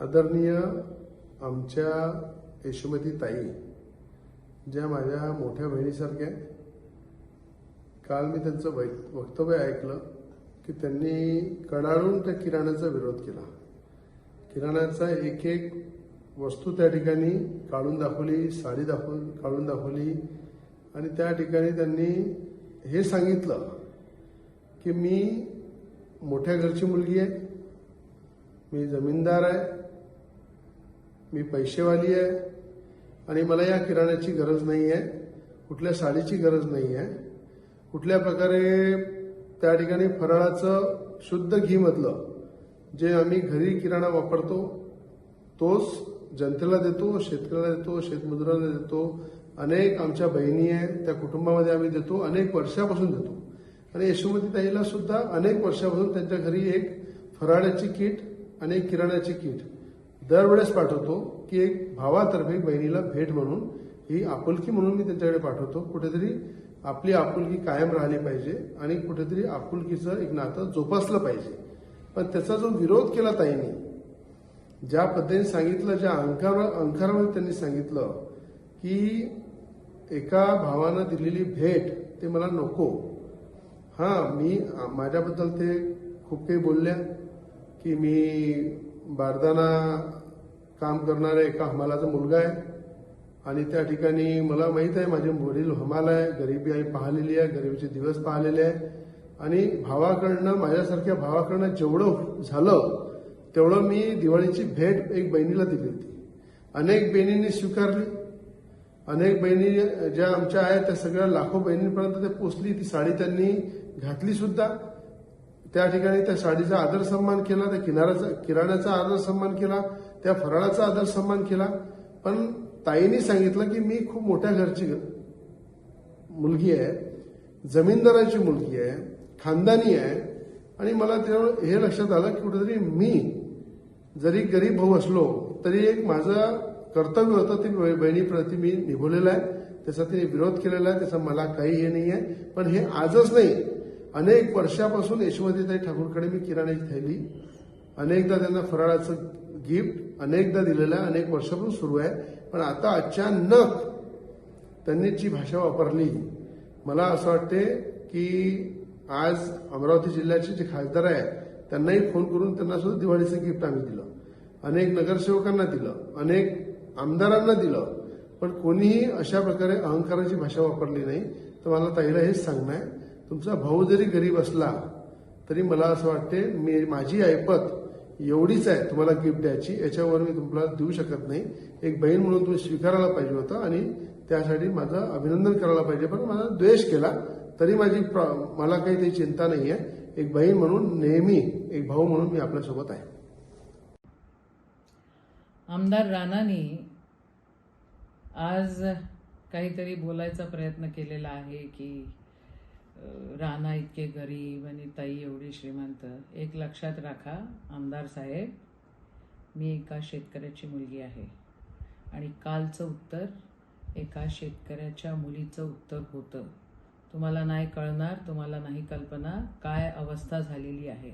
आदरणीय आमच्या यशोमती ताई ज्या माझ्या मोठ्या बहिणीसारख्या काल मी त्यांचं वै- वक्तव्य ऐकलं की त्यांनी कडाळून त्या किराण्याचा विरोध केला. किराण्याचा एक एक वस्तू त्या ठिकाणी काढून दाखवली साडी दाखवून काढून दाखवली आणि त्या ठिकाणी त्यांनी हे सांगितलं की मी मोठ्या घरची मुलगी आहे मी जमीनदार आहे मी पैसेवाली आहे आणि मला या किराण्याची गरज नाही आहे कुठल्या साडीची गरज नाही आहे. कुठल्या प्रकारे त्या ठिकाणी फराळाचं शुद्ध घी मधलं जे आम्ही घरी किराणा वापरतो तोच जनतेला देतो शेतकऱ्याला देतो शेतमजुराला देतो. अनेक आमच्या बहिणी आहेत त्या कुटुंबामध्ये आम्ही देतो अनेक वर्षापासून देतो. आणि यशोमती ताईला सुद्धा अनेक वर्षापासून त्यांच्या घरी एक फराळाची किट आणि एक किराण्याची किट. दरवेळेस पाठवतो की एक भावातर्फे बहिणीला भेट म्हणून ही आपुलकी म्हणून मी त्यांच्याकडे पाठवतो. कुठेतरी आपली आपुलकी कायम राहिली पाहिजे आणि कुठेतरी आपुलकीचं एक नातं जोपासलं पाहिजे. पण त्याचा जो विरोध केला ताईने ज्या पद्धतीने सांगितलं ज्या अंकार अंकारामध्ये त्यांनी सांगितलं की एका भावानं दिलेली भेट ते मला नको. हां मी माझ्याबद्दल ते खूप काही बोलल्या की मी बारदाना काम करणारा एका हमालाचा मुलगा आहे. आणि त्या ठिकाणी मला माहीत आहे माझे वडील हमाल आहे गरिबी आई पाहिलेली आहे गरिबीचे दिवस पाहिलेले आहे. आणि भावाकडनं माझ्यासारख्या भावाकडनं जेवढं झालं तेवढं मी दिवाळीची भेट एक बहिणीला दिली होती. अनेक बहिणींनी स्वीकारली. अनेक बहिणी ज्या आमच्या आहेत त्या सगळ्या लाखो बहिणींपर्यंत ते पोचली. ती साडी त्यांनी घातली सुद्धा. त्या ठिकाणी त्या साडीचा आदर सन्मान केला त्या किनाऱ्याचा किराण्याचा आदर सन्मान केला त्या फराळाचा आदर सन्मान केला. पण ताईने सांगितलं की मी खूप मोठ्या घरची मुलगी आहे जमीनदाराची मुलगी आहे खानदानी आहे. आणि मला त्यावर हे लक्षात आलं की कुठेतरी मी जरी गरीब भाऊ असलो तरी एक माझं कर्तव्य होतं ते बहिणीप्रती मी निभवलेलं आहे. त्याचा तिने विरोध केलेला आहे त्याचा मला काही हे नाही आहे पण हे आजच नाही. अनेक वर्षापासून यशवंतीताई ठाकूरकडे मी किराण्याची थैली अनेकदा त्यांना फराळाचं गिफ्ट अनेकदा दिलेलं आहे अनेक वर्षापासून सुरू आहे. पण आता अचानक त्यांनी जी भाषा वापरली मला असं वाटते की आज अमरावती जिल्ह्याचे जे खासदार आहेत त्यांनाही फोन करून त्यांना सुद्धा दिवाळीचं गिफ्ट आम्ही दिलं. अनेक नगरसेवकांना दिलं अनेक आमदारांना दिलं. पण कोणीही अशा प्रकारे अहंकाराची भाषा वापरली नाही. तर मला ताईला हेच सांगणं आहे तुमचा भाऊ जरी गरीब असला तरी मला असं वाटते मी माझी ऐपत एवढीच आहे तुम्हाला गिफ्ट द्यायची. याच्यावर मी तुम्हाला देऊ शकत नाही. एक बहीण म्हणून तुम्ही स्वीकारायला पाहिजे होतं आणि त्यासाठी माझं अभिनंदन करायला पाहिजे. पण माझा द्वेष केला तरी माझी मला काही काही चिंता नाही आहे एक बहीण म्हणून नेहमी एक भाऊ म्हणून मी आपल्यासोबत आहे. आमदार राणानी आज काहीतरी बोलायचा प्रयत्न केलेला आहे की राणा इतके गरीब आणि ताई एवढी श्रीमंत एक लक्षात राखा आमदार साहेब मी एका शेतकऱ्याची मुलगी आहे. आणि कालचं उत्तर एका शेतकऱ्याच्या मुलीचं उत्तर होतं. तुम्हाला नाही कळणार तुम्हाला नाही कल्पना काय अवस्था झालेली आहे.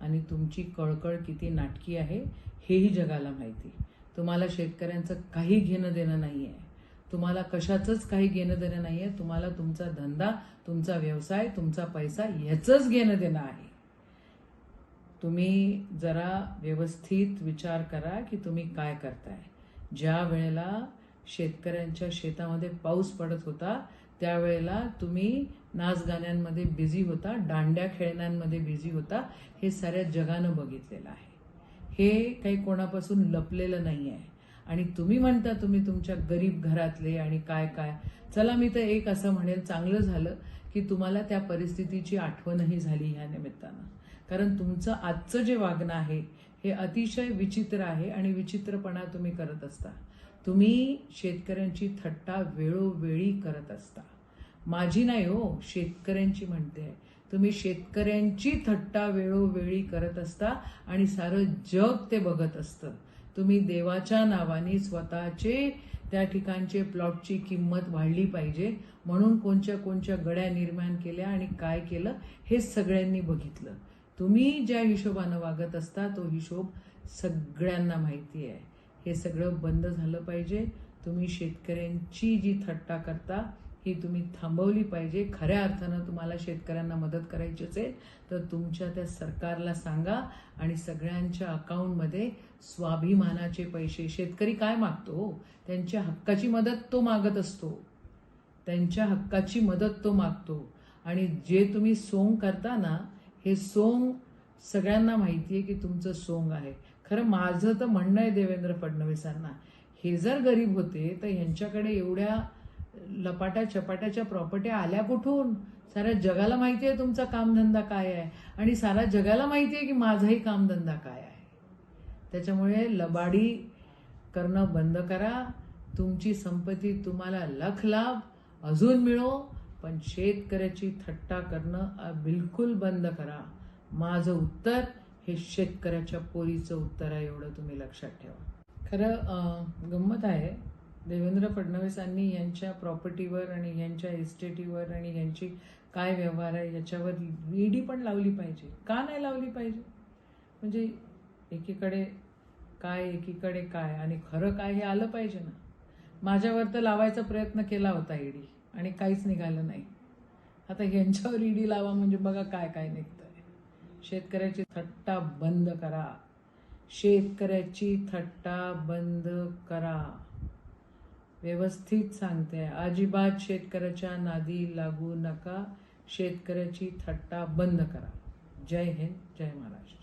आणि तुमची कळकळ किती नाटकी आहे हेही जगाला माहिती. तुम्हाला शेतकऱ्यांचं काही घेणं देणं नाही आहे तुम्हाला कशाचंच काही घेणं देणं नाही आहे तुम्हाला तुमचा धंदा तुमचा व्यवसाय तुमचा पैसा याचंच घेणं देणं आहे. तुम्ही जरा व्यवस्थित विचार करा की तुम्ही काय करताय. ज्या वेळेला शेतकऱ्यांच्या शेतामध्ये पाऊस पडत होता त्यावेळेला तुम्ही नाचगाण्यांमध्ये बिझी होता दांड्या खेळण्यांमध्ये बिझी होता हे साऱ्या जगानं बघितलेलं आहे. हे काही कोणापासून लपलेलं नाही आहे आणि तुम्ही म्हणता तुम्ही तुमच्या गरीब घरातले आणि काय काय. चला मी तर एक असं म्हणेल चांगलं झालं की तुम्हाला त्या परिस्थितीची आठवणही झाली ह्या निमित्तानं. कारण तुमचं आजचं जे वागणं आहे हे अतिशय विचित्र आहे आणि विचित्रपणा तुम्ही करत असता. तुम्ही शेतकऱ्यांची थट्टा वेळोवेळी करत असता. माझी नाही हो शेतकऱ्यांची म्हणते. तुम्ही शेतकऱ्यांची थट्टा वेळोवेळी करत असता आणि सारं जग ते बघत असतं. तुम्ही देवाच्या नावाने स्वतःचे त्या ठिकाणचे प्लॉटची किंमत वाढली पाहिजे. म्हणून कोणच्या कोणच्या गड्या निर्माण केल्या आणि काय केलं हे सगळ्यांनी बघितलं. तुम्ही ज्या हिशोबानं वागत असता तो हिशोब सगळ्यांना माहिती आहे. हे सगळं बंद झालं पाहिजे. तुम्ही शेतकऱ्यांची जी थट्टा करता ही तुम्ही थांबवली पाहिजे. खऱ्या अर्थानं तुम्हाला शेतकऱ्यांना मदत करायची असेल तर तुमच्या त्या सरकारला सांगा आणि सगळ्यांच्या अकाउंटमध्ये स्वाभिमानाचे पैसे शेतकरी काय मागतो हो? त्यांच्या हक्काची मदत तो मागत असतो. त्यांच्या हक्काची मदत तो मागतो. आणि जे तुम्ही सोंग करता ना हे सोंग सगळ्यांना माहिती आहे की तुमचं सोंग आहे. खरं माझं तर म्हणणं आहे देवेंद्र फडणवीसांना हे जर गरीब होते तर ह्यांच्याकडे एवढ्या लपाट्या चपाट्याच्या प्रॉपर्ट्या आल्या कुठून? साऱ्या जगाला माहिती आहे तुमचा कामधंदा काय आहे. आणि सारा जगाला माहिती आहे की माझाही कामधंदा काय आहे. त्याच्यामुळे लबाडी करणं बंद करा. तुमची संपत्ती तुम्हाला लख लाभ अजून मिळो पण शेतकऱ्याची थट्टा करणं बिलकुल बंद करा. माझं उत्तर हे शेतकऱ्याच्या पोरीचं उत्तर आहे एवढं तुम्ही लक्षात ठेवा. खरं गंमत आहे देवेंद्र फडणवीसांनी यांच्या प्रॉपर्टीवर आणि यांच्या इस्टेटीवर आणि यांची काय व्यवहार आहे याच्यावर ईडी पण लावली पाहिजे. का नाही लावली पाहिजे? म्हणजे एकीकडे काय एकीकडे काय आणि खरं काय हे आलं पाहिजे ना? माझ्यावर तर लावायचा प्रयत्न केला होता ईडी आणि काहीच निघालं नाही. आता यांच्यावर ईडी लावा म्हणजे बघा काय काय निघतंय. शेतकऱ्याची थट्टा बंद करा. शेतकऱ्याची थट्टा बंद करा. व्यवस्थित सांगते. अजिबात शेतकऱ्याच्या नादी लागू नका. शेतकऱ्याची थट्टा बंद करा. जय हिंद जय महाराष्ट्र.